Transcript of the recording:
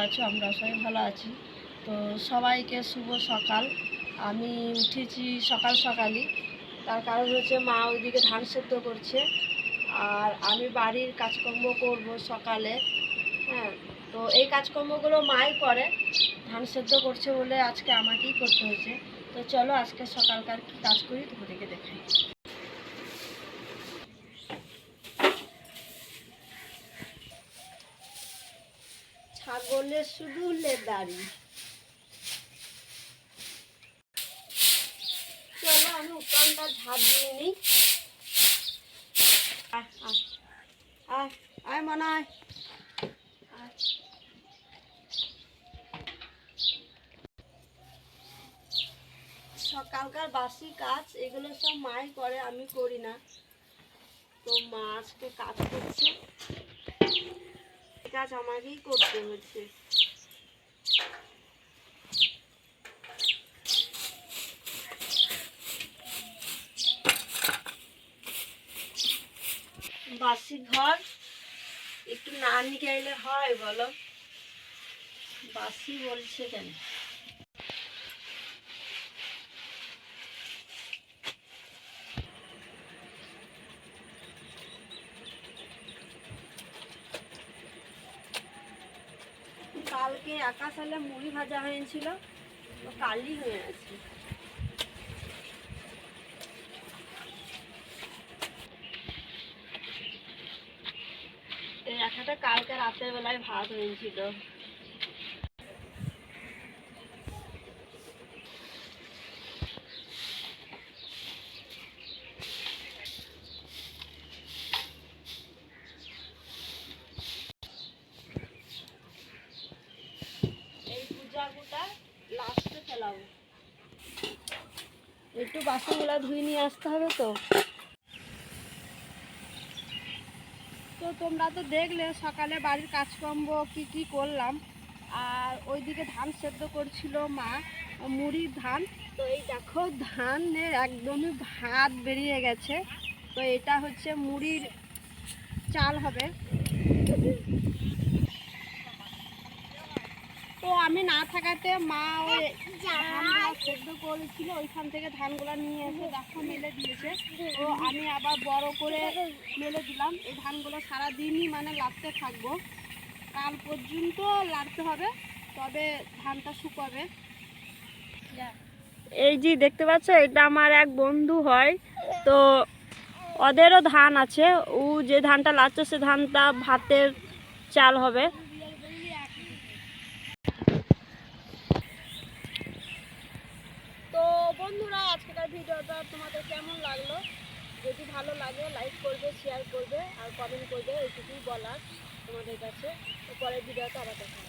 আছো, আমরা সবাই ভালো আছি। তো সবাইকে শুভ সকাল। আমি উঠেছি সকাল সকালই। তার কারণ হচ্ছে মা ওইদিকে ধান সেদ্ধ করছে। আর আমি বাড়ির কাজকর্ম করব সকালে। হ্যাঁ তো এই কাজকর্মগুলো মাই করে। ধান সেদ্ধ করছে বলে আজকে আমাকেই করতে হয়েছে। তো চলো আজকে সকালকার কি কাজ করি তোমাদেরকে দেখাই। ছাগলের শুধু লেদারি। চলো, আমি উঠানটা ঝাড় দিয়ে নিই। আয় আয় মনে আয়। সকালকার বাসি কাজ, এগুলো সব মাই করে, আমি করি না। তো মা আজকে কাজ করছে। কাজ আমাকেই করতে হচ্ছে। বাসি ঘর একটু না নিকাইলে হয় বলো? বাসি বলছে কেন? কালকে আকাশ সালে মুড়ি ভাজা হয়েছিল কালই হয়ে আছে একটা কালকে রাতের বেলায় ভাত হয়েছিল এই পূজাগুটা ফেলাবো একটু বাসনগুলো ধুয়ে নিয়ে আসতে হবে তো। তো তোমরা তো দেখলে সকালে বাড়ির কাজকর্ম কি কি করলাম। আর ওইদিকে ধান সেদ্ধ করছিল মা, মুড়ির ধান। তো এই দেখো ধানের একদমই ভাত বেরিয়ে গেছে। তো এটা হচ্ছে মুড়ির চাল হবে তো আমি না থাকাতে মা ওই সেদ্ধ করেছিল, ওইখান থেকে ধানগুলো নিয়ে এসে দেখো মেলে দিয়েছে। তো আমি আবার বড় করে মেলে দিলাম। এই ধানগুলো সারা দিনই মানে লাগতে থাকব। কাল পর্যন্ত লাগতে হবে, তবে ধানটা শুকাবে। এই যে দেখতে পাচ্ছ, এটা আমার এক বন্ধু হয়। তো ওদেরও ধান আছে। ও যে ধানটা লাচ্ছে সে ধানটা ভাতের চাল হবে তো বন্ধুরা আজকের ভিডিওটা তোমাদের কেমন লাগল? যদি ভালো লাগে লাইক করবে শেয়ার করবে, আর কমেন্ট করবে, এইটুকুই বলার তোমাদের কাছে। পরের ভিডিওতে আবার দেখা